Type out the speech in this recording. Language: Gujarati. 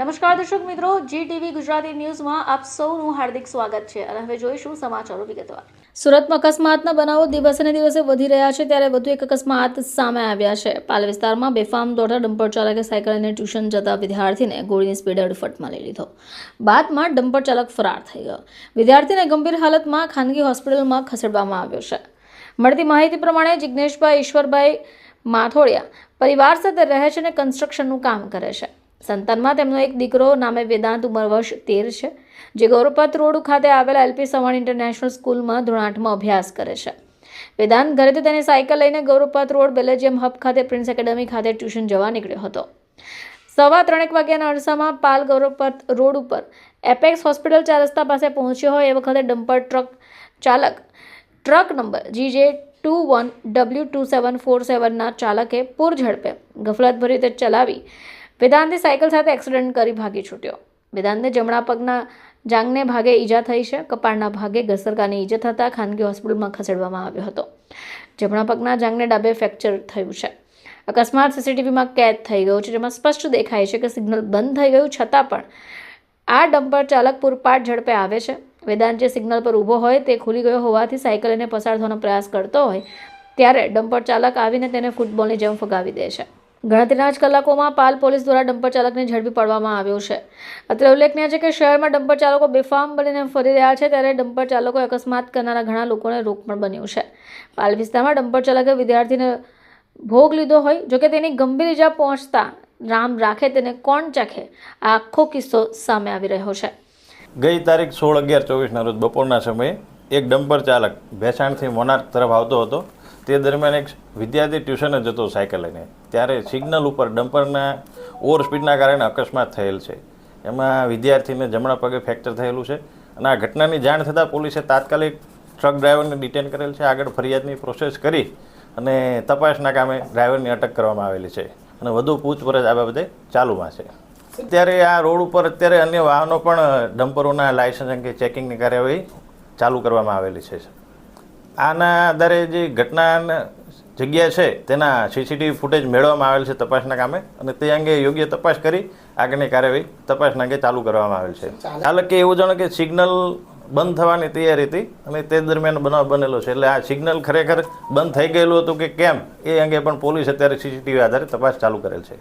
નમસ્કાર દર્શક મિત્રો જી ટીવી ગુજરાતી ન્યૂઝમાં આપ સૌનું હાર્દિક સ્વાગત છે. અને હવે જોઈશું સમાચારો વિગતવાર. સુરતમાં અકસ્માતના બનાવો દિવસે દિવસે વધી રહ્યા છે, ત્યારે વધુ એક અકસ્માત સામે આવ્યા છે. પાલ વિસ્તારમાં બેફામ દોડતા ડમ્પર ચાલકે સાયકલ અને ટ્યુશન જતા વિદ્યાર્થીને ગોળીની સ્પીડ અડફટમાં લઈ લીધો. બાદમાં ડમ્પર ચાલક ફરાર થઈ ગયો. વિદ્યાર્થીને ગંભીર હાલતમાં ખાનગી હોસ્પિટલમાં ખસેડવામાં આવ્યો છે. મળતી માહિતી પ્રમાણે જિજ્ઞેશભાઈ ઈશ્વરભાઈ માથોડિયા પરિવાર સાથે રહે છે અને કન્સ્ટ્રક્શનનું કામ કરે છે. સંતાનમાં તેમનો એક દીકરો નામે વેદાંત ઉંમર વર્ષ તેર છે, જે ગૌરવપત રોડ ખાતે આવેલા એલપી સવાણ ઇન્ટરનેશનલ સ્કૂલમાં ધોરણ અભ્યાસ કરે છે. વેદાંત ઘરેથી તેની સાયકલ લઈને ગૌરવપત રોડ બેલેજિયમ હબ ખાતે પ્રિન્સ એકેડમી ખાતે ટ્યુશન જવા નીકળ્યો હતો. સવા ત્રણેક વાગ્યાના અરસામાં પાલ ગૌરવપત રોડ ઉપર એપેક્સ હોસ્પિટલ ચાર રસ્તા પાસે પહોંચ્યો હોય એ વખતે ડમ્પર ટ્રક ચાલક truck number G J two one W two seven four સેવનના ચાલકે પૂર ઝડપે ગફલતભરી રીતે ચલાવી વેદાંતે સાયકલ સાથે એક્સિડન્ટ કરી ભાગી છૂટ્યો. વેદાંતને જમણા પગના જાંગને ભાગે ઈજા થઈ છે. કપાળના ભાગે ઘસરકાની ઈજા થતાં ખાનગી હોસ્પિટલમાં ખસેડવામાં આવ્યો હતો. જમણા પગના જાંગને ડાબે ફ્રેક્ચર થયું છે. અકસ્માત સીસીટીવીમાં કેદ થઈ ગયો છે, જેમાં સ્પષ્ટ દેખાય છે કે સિગ્નલ બંધ થઈ ગયું, છતાં પણ આ ડમ્પર ચાલક પૂરપાટ ઝડપે આવે છે. વેદાંત જે સિગ્નલ પર ઊભો હોય તે ખુલી ગયો હોવાથી સાયકલ એને પસાર થવાનો પ્રયાસ કરતો હોય, ત્યારે ડમ્પર ચાલક આવીને તેને ફૂટબોલની જેમ ફગાવી દે છે. ગણતરીના જ કલાકોમાં પાલ પોલીસ દ્વારા ડમ્પર ચાલકને ઝડપી પાડવામાં આવ્યો છે. અત્રે ઉલ્લેખનીય છે કે શહેરમાં ડમ્પર ચાલકો બેફામ બનીને ફરી રહ્યા છે ત્યારે ડમ્પર ચાલકો અકસ્માત કરનારા ઘણા લોકોને રોક પણ બન્યું છે. પાલ વિસ્તારમાં ડમ્પર ચાલકે વિદ્યાર્થીને ભોગ લીધો હોય, જોકે તેની ગંભીર ઇજા પહોંચતા રામ રાખે તેને કોણ ચાખે, આ આખો કિસ્સો સામે આવી રહ્યો છે. ગઈ તારીખ સોળ અગિયાર ચોવીસના રોજ બપોરના સમયે એક ડમ્પર ચાલક ભેસાણથી મોનાર તરફ આવતો હતો. તે દરમિયાન એક વિદ્યાર્થી ટ્યુશને જતો સાયકલ લઈને. ત્યારે સિગ્નલ ઉપર ડમ્પરના ઓવર સ્પીડના કારણે અકસ્માત થયેલ છે. એમાં વિદ્યાર્થીને જમણા પગે ફ્રેક્ચર થયેલું છે અને આ ઘટનાની જાણ થતાં પોલીસે તાત્કાલિક ટ્રક ડ્રાઈવરને ડિટેન કરેલ છે. આગળ ફરિયાદની પ્રોસેસ કરી અને તપાસના કામે ડ્રાઈવરની અટક કરવામાં આવેલી છે. અને વધુ પૂછપરછ આ બાબતે ચાલુમાં છે. અત્યારે આ રોડ ઉપર અત્યારે અન્ય વાહનો પણ ડમ્પરોના લાયસન્સ અંગે ચેકિંગની કાર્યવાહી ચાલુ કરવામાં આવેલી છે આના આધારે જે ઘટના જગ્યા છે તેના સીસીટીવી ફૂટેજ મેળવવામાં આવેલ છે તપાસના કામે અને તે અંગે યોગ્ય તપાસ કરી આગળની કાર્યવાહી તપાસના અંગે ચાલુ કરવામાં આવેલ છે. ચાલકે એવું જાણે કે સિગ્નલ બંધ થવાની તૈયારી હતી અને તે દરમિયાન બનાવ બનેલો છે. એટલે આ સિગ્નલ ખરેખર બંધ થઈ ગયેલું હતું કે કેમ એ અંગે પણ પોલીસ અત્યારે સીસીટીવી આધારે તપાસ ચાલુ કરેલ છે.